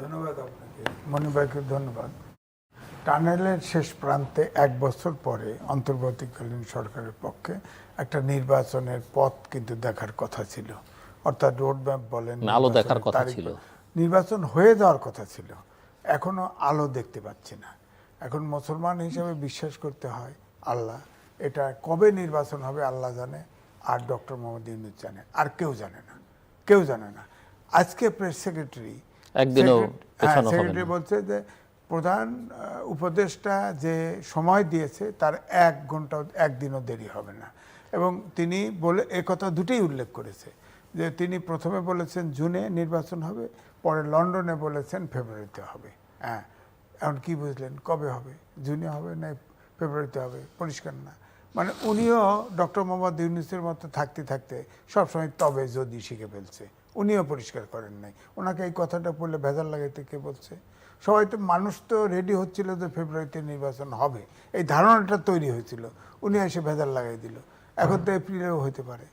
ধন্যবাদ আপনাকে। মণিভাইকে ধন্যবাদ। টানেলের শেষ প্রান্তে এক বছর পরে অন্তর্বর্তীকালীন সরকারের পক্ষে একটা নির্বাচনের পথ কিন্তু দেখার কথা ছিল। অর্থাৎ রোড ম্যাপ বলেন আলো দেখার কথা ছিল। নির্বাচন হয়ে যাওয়ার কথা ছিল। এখনও আলো দেখতে পাচ্ছি না। এখন মুসলমান হিসেবে বিশ্বাস করতে হয় আল্লাহ। এটা কবে নির্বাচন হবে আল্লাহ জানে আর ডক্টর মোহাম্মদ ইউনুস জানে আর কেউ জানে না। কেউ জানে না। আজকে প্রেস সেক্রেটারি একদিনও পেছানো হবে সেক্রেটারি না। বলছে যে প্রধান উপদেষ্টা যে সময় দিয়েছে তার এক ঘণ্টা একদিনও দেরি হবে না। এবং তিনি বলে কথা দুটোই উল্লেখ করেছে যে তিনি প্রথমে বলেছেন জুনে নির্বাচন হবে পরে লন্ডনে বলেছেন ফেব্রুয়ারিতে হবে। হ্যাঁ এখন কি বুঝলেন কবে হবে? জুনে হবে না ফেব্রুয়ারিতে হবে? পরিষ্কার না। মানে উনিও ডক্টর মোহাম্মদ ইউনুসের মতো থাকতে থাকতে সবসময় তবে যদি শিখে ফেলছে। উনিও পরিষ্কার করেন নাই। ওনাকে এই কথাটা বললে ভেজাল লাগাইতে কে বলছে? সবাই তো, মানুষ তো রেডি হচ্ছিল যে ফেব্রুয়ারিতে নির্বাচন হবে। এই ধারণাটা তৈরি হয়েছিল। উনি এসে ভেজাল লাগাই দিল। এখন তো এপ্রিলেও হতে পারে।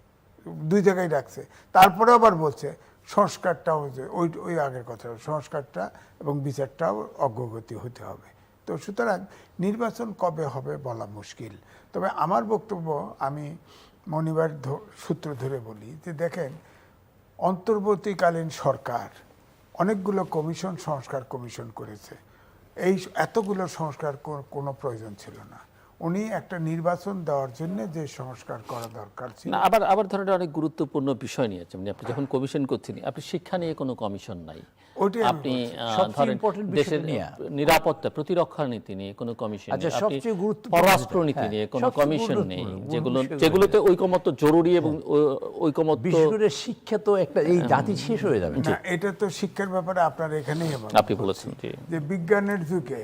দুই জায়গায় রাখছে। তারপরে আবার বলছে, সংস্কারটাও যে ওই ওই আগের কথা, সংস্কারটা এবং বিচারটাও অগ্রগতি হতে হবে। তো সুতরাং নির্বাচন কবে হবে বলা মুশকিল। তবে আমার বক্তব্য আমি মনিবার সূত্র ধরে বলি যে দেখেন অন্তর্বর্তীকালীন সরকার অনেকগুলো কমিশন সংস্কার কমিশন করেছে। এই এতগুলো সংস্কার কোনো প্রয়োজন ছিল না। উনি একটা নির্বাচন দেওয়ার জন্য যে সংস্কার করা দরকার ছিল। না আবার আবার ধরেন অনেক গুরুত্বপূর্ণ বিষয় নিয়েছে মানে আপনি যখন কমিশন করছেন আপনি শিক্ষা নিয়ে কোনো কমিশন নাই। আপনি সবচেয়ে ধরেন দেশের নিয়ে। নিরাপত্তা প্রতিরক্ষা নীতি নিয়ে কোনো কমিশন আচ্ছা, সবচেয়ে গুরুত্বপূর্ণ পররাষ্ট্র নীতি হ্যাঁ, নিয়ে কোনো কমিশন নেই। যেগুলো যেগুলোতে ঐকমত্য জরুরি এবং ঐ- ঐকমত্য বিশেষ করে শিক্ষা তো একটা এই জাতি শেষ হয়ে যাবে। না এটা তো শিক্ষার ব্যাপারে আপনার এখানেই আপনি বলেছেন যে বিজ্ঞানের যুগে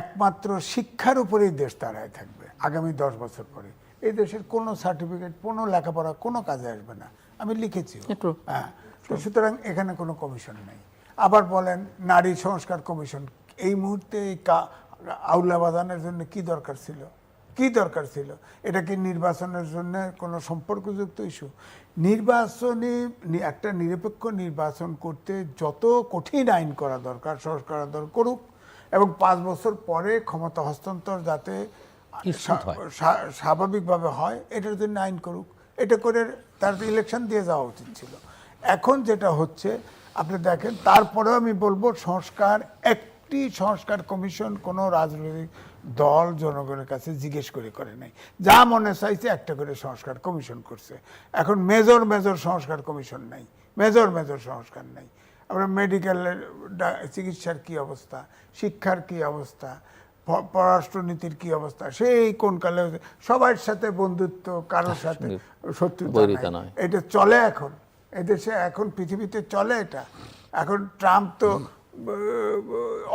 একমাত্র শিক্ষার উপরেই দেশ দাঁড়ায় থাকবে আগামী দশ বছর পরে। এই দেশের কোনো সার্টিফিকেট কোনো লেখাপড়া কোনো কাজে আসবে না। আমি লিখেছি। হ্যাঁ তো সুতরাং এখানে কোনো কমিশন নেই। আবার বলেন নারী সংস্কার কমিশন এই মুহূর্তে এই আউলা বাজানের জন্য কি দরকার ছিল? কি দরকার ছিল? এটা কি নির্বাচনের জন্য কোনো সম্পর্কযুক্ত ইস্যু নির্বাচনী একটা নিরপেক্ষ নির্বাচন করতে যত কঠিন আইন করা দরকার সংস্কার দরকার করুক এবং পাঁচ বছর পরে ক্ষমতা হস্তান্তর যাতে স্বাভাবিকভাবে হয় এটার জন্য আইন করুক। এটা করে তার ইলেকশন দিয়ে যাওয়া উচিত ছিল। এখন যেটা হচ্ছে আপনি দেখেন তারপরেও আমি বলব সংস্কার একটি সংস্কার কমিশন কোনো রাজনৈতিক দল জনগণের কাছে জিজ্ঞেস করে করে নাই। যা মনে চাইছে একটা করে সংস্কার কমিশন করছে। এখন মেজর মেজর সংস্কার কমিশন নাই। মেজর মেজর সংস্কার নাই। আমরা মেডিকেলের চিকিৎসার কি অবস্থা? শিক্ষার কি অবস্থা? পররাষ্ট্রনীতির কি অবস্থা? সেই কোন কালে সবার সাথে বন্ধুত্ব কারোর সাথে শত্রুতা নয়। এটা চলে এখন। এদেশে এখন পৃথিবীতে চলে এটা। এখন ট্রাম্প তো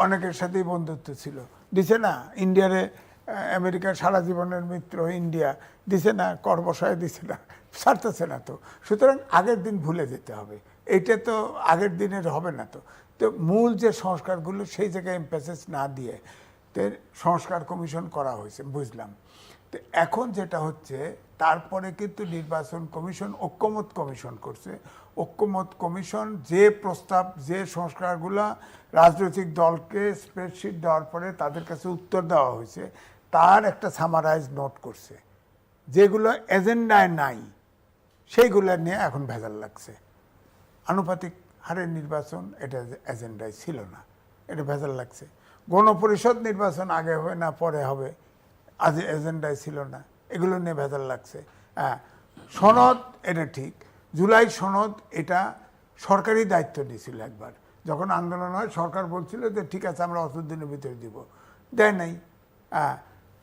অনেকের সাথেই বন্ধুত্ব ছিল। দিছে না? ইন্ডিয়ারে আমেরিকার সারা জীবনের মিত্র ইন্ডিয়া। দিছে না? কর বসায় দিছে না? ছাড়তেছে না তো। সুতরাং আগের দিন ভুলে যেতে হবে। এটা তো আগের দিনের হবে না তো। তো মূল যে সংস্কারগুলো সেই জায়গায় এমপ্যাসেস না দিয়ে তো সংস্কার কমিশন করা হয়েছে, বুঝলাম। তো এখন যেটা হচ্ছে, তারপরে কিন্তু নির্বাচন কমিশন, ঐক্যমত কমিশন করছে। ঐক্যমত কমিশন যে প্রস্তাব, যে সংস্কারগুলো রাজনৈতিক দলকে স্প্রেডশিট দেওয়ার পরে তাদের কাছে উত্তর দেওয়া হয়েছে, তার একটা সামারাইজ নোট করছে। যেগুলো এজেন্ডায় নাই, সেইগুলো নিয়ে এখন ভেজাল লাগছে। আনুপাতিক হারের নির্বাচন এটা এজেন্ডায় ছিল না। এটা ভেজাল লাগছে। গণপরিষদ নির্বাচন আগে হবে না, পরে হবে। আজ এজেন্ডায় ছিল না। এগুলো নিয়ে ভেজাল লাগছে। হ্যাঁ সনদ এটা ঠিক। জুলাই সনদ এটা সরকারি দায়িত্ব নিয়েছিল একবার। যখন আন্দোলন হয়, সরকার বলছিল যে, ঠিক আছে, আমরা অত দিনের ভিতরে দিব। দেয় নাই। হ্যাঁ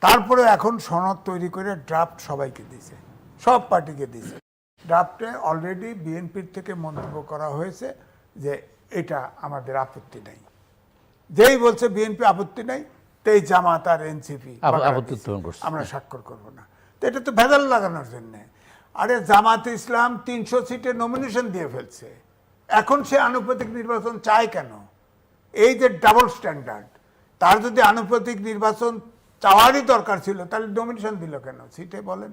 তারপরে এখন সনদ তৈরি করে ড্রাফট সবাইকে দিছে সব পার্টিকে দিছে ড্রাফটে অলরেডি বিএনপির থেকে মন্তব্য করা হয়েছে যে এটা আমাদের আপত্তি নেই। যেই বলছে বিএনপি আপত্তি নেই তেই জামাত আর এনসিপি। আমরা স্বাক্ষর করব না। তো এটা তো ভেজাল লাগানোর জন্য। আরে জামাত ইসলাম তিনশো সিটে নমিনেশন দিয়ে ফেলছে। এখন সে আনুপাতিক নির্বাচন চায় কেন? এই যে ডাবল স্ট্যান্ডার্ড তার যদি আনুপাতিক নির্বাচন চাওয়ারই দরকার ছিল তাহলে নমিনেশন দিল কেন? সিটে বলেন।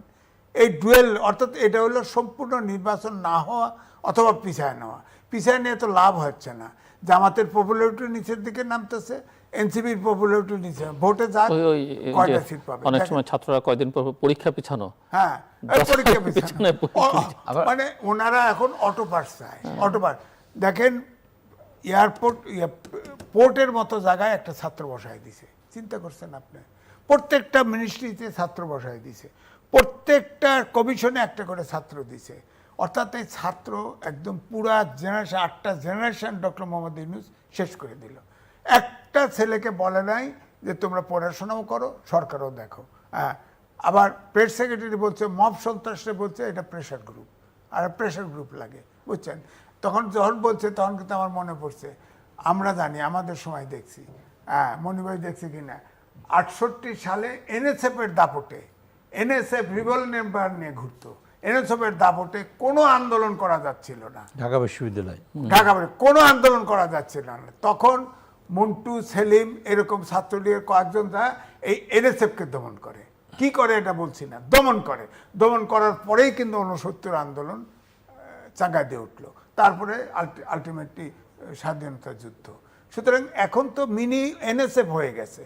এই ডুয়েল অর্থাৎ এটা হলো সম্পূর্ণ নির্বাচন না হওয়া অথবা পিছায় নেওয়া। পিছায় নিয়ে তো লাভ হচ্ছে না। জামাতের পপুলারিটি নিচের দিকে নামতেছে এনসিপির পপুলারিটি নিচে। ভোটে যা ওই ওই এই কয়টা সিট পাবে? অনেক সময় ছাত্ররা কয়দিন পর পর পরীক্ষা পিছানো? হ্যাঁ পরীক্ষা পিছানো। মানে ওনারা এখন অটো পাস চায়। অটো পাস দেখেন এয়ারপোর্ট ইয়ে, পোর্টের মতো জায়গায় একটা ছাত্র বসায় দিছে। চিন্তা করছেন আপনি? প্রত্যেকটা মিনিস্ট্রিতে ছাত্র বসায় দিছে। প্রত্যেকটা কমিশনে একটা করে ছাত্র দিছে। অর্থাৎ এই ছাত্র একদম পুরা জেনারেশন আটটা জেনারেশন ডক্টর মোহাম্মদ ইউনুস শেষ করে দিল। একটা ছেলেকে বলে নাই যে তোমরা পড়াশোনাও করো, সরকারও দেখো। হ্যাঁ আবার প্রেস সেক্রেটারি বলছে মব সন্ত্রাসে বলছে, এটা প্রেশার গ্রুপ আর প্রেশার গ্রুপ লাগে, বুঝছেন? তখন যখন বলছে, তখন কিন্তু আমার মনে পড়ছে, আমরা জানি, আমাদের সময় দেখছি। হ্যাঁ মনিভাই দেখছি কিনা? আটষট্টি সালে এনএসএফ এর দাপটে এনএসএফ রিভল রিভলভার নিয়ে ঘুরতো। এনএসএফের দাপটে কোনো আন্দোলন করা যাচ্ছিল না। ঢাকা বিশ্ববিদ্যালয়। ঢাকা কোনো আন্দোলন করা যাচ্ছিল না। তখন মন্টু সেলিম এরকম ছাত্রলীগের কয়েকজন যা এই এনএসএফকে দমন করে। কি করে এটা বলছি না? দমন করে। দমন করার পরেই কিন্তু উনসত্তর আন্দোলন আহ, চাঙ্গায় দিয়ে উঠল। তারপরে আলটিমেটলি স্বাধীনতা যুদ্ধ। সুতরাং এখন তো মিনি এনএসএফ হয়ে গেছে।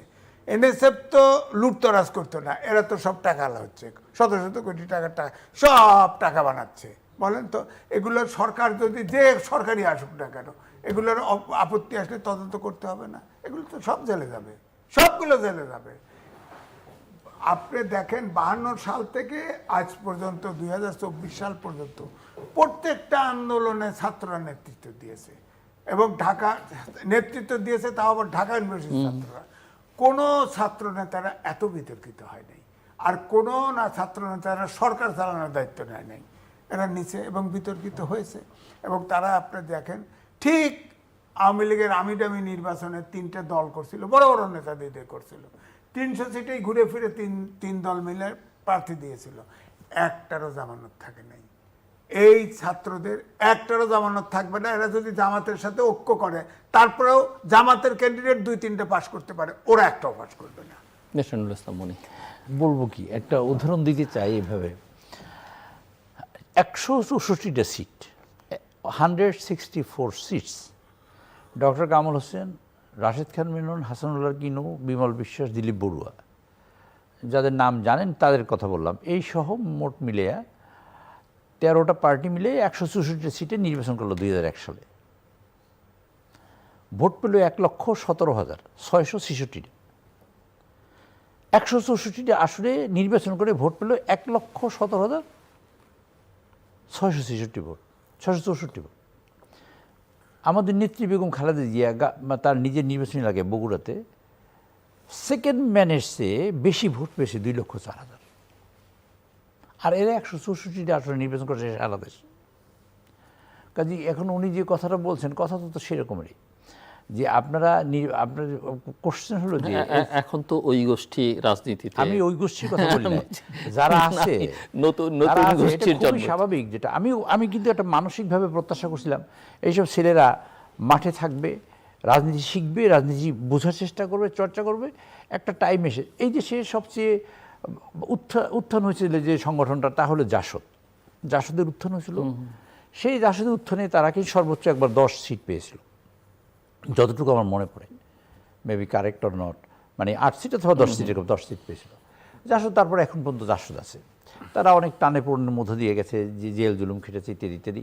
এনএসএফ তো লুটতরাজ করতো না এরা তো সব টাকা আলা হচ্ছে শত শত কোটি টাকার টাকা সব টাকা বানাচ্ছে বলেন তো? এগুলোর সরকার যদি যে সরকারি আসুক না কেন এগুলোর আপত্তি আসলে তদন্ত করতে হবে না এগুলো তো সব জেলে যাবে সবগুলো জেলে যাবে। আপনি দেখেন বাহান্ন সাল থেকে আজ পর্যন্ত দুই হাজার চব্বিশ সাল পর্যন্ত প্রত্যেকটা আন্দোলনে ছাত্ররা নেতৃত্ব দিয়েছে এবং ঢাকা নেতৃত্ব দিয়েছে তাও আবার ঢাকা ইউনিভার্সিটির ছাত্ররা। কোনো ছাত্র নেতারা এত বিতর্কিত হয় নাই। আর কোনো না ছাত্র নেতারা সরকার চালানোর দায়িত্ব নেয় নাই। এরা নিচে এবং বিতর্কিত হয়েছে। এবং তারা আপনি দেখেন, ঠিক আওয়ামী লীগের আমি ডামি নির্বাচনে তিনটে দল করছিল, বড় বড় নেতাদের দিয়ে করছিল। তিনশো সিটেই ঘুরে ফিরে তিন তিন দল মিলে প্রার্থী দিয়েছিল। একটারও জামানত থাকে নাই। এই ছাত্রদের একটারও জামানত থাকবে না। এরা যদি জামাতের সাথে ঐক্য করে, তারপরেও জামাতের ক্যান্ডিডেট দুই তিনটে পাশ করতে পারে। ওরা একটাও পাশ করবে না। নেশনুল ইসলাম মনি, বলব কি, একটা উদাহরণ দিতে চাই এভাবে। একশো চৌষট্টিটা seat hundred sixty four seats doctor Kamal Hossain, Rashed Khan Menon Hasanullah Kinu, Bimal Biswas, Dilip Barua. যাদের নাম জানেন তাদের কথা বললাম। এই সহ মোট মিলিয়া তেরোটা পার্টি মিলে একশো চৌষট্টি সিটে নির্বাচন করল দুই হাজার এক সালে। ভোট পেল এক লক্ষ সতেরো হাজার ছয়শো ছেষট্টিটা। একশো চৌষট্টিটা আসলে নির্বাচন করে ভোট পেল এক লক্ষ সতেরো হাজার ছয়শো ছেষট্টি ভোট, ছয়শো চৌষট্টি ভোট। আমাদের নেত্রী বেগম খালেদা জিয়া তার নিজের নির্বাচনী লাগে বগুড়াতে। সেকেন্ড ম্যানের চেয়ে বেশি ভোট পেয়েছে দুই লক্ষ চার হাজার। আর এরা একশো চৌষট্টিটা আসলে নির্বাচন করেছে সারা দেশ। কাজে এখন উনি যে কথাটা বলছেন কথা তো তো সেরকমই যে আপনারা আপনার কোশ্চেন হলো যে এ- এখন তো ওই গোষ্ঠী রাজনীতিতে আমি ওই গোষ্ঠীর কথা বলি যারা আছে নতুন নতুন গোষ্ঠীর জন্ম। স্বাভাবিক যেটা। আমি আমি কিন্তু একটা মানসিকভাবে প্রত্যাশা করছিলাম এইসব ছেলেরা মাঠে থাকবে রাজনীতি শিখবে রাজনীতি বোঝার চেষ্টা করবে চর্চা করবে একটা টাইম এসে। এই যে সে সবচেয়ে উত্থান উত্থান হয়েছিল যে সংগঠনটা তা হলো জাসদ। জাসদের উত্থান হয়েছিল। সেই জাসদের উত্থানে তারা কি সর্বোচ্চ একবার দশ সিট পেয়েছিল। যতটুকু আমার মনে পড়ে। মেবি কারেক্ট অর নট মানে আট সিট অথবা দশ সিট এরকম দশ সিট পেয়েছিল। জাসদ তারপর এখন পর্যন্ত জাসদ আছে। তারা অনেক টানে পূর্ণের মধ্য দিয়ে গেছে যে জেল জুলুম খেটেছে ইত্যাদি ইত্যাদি।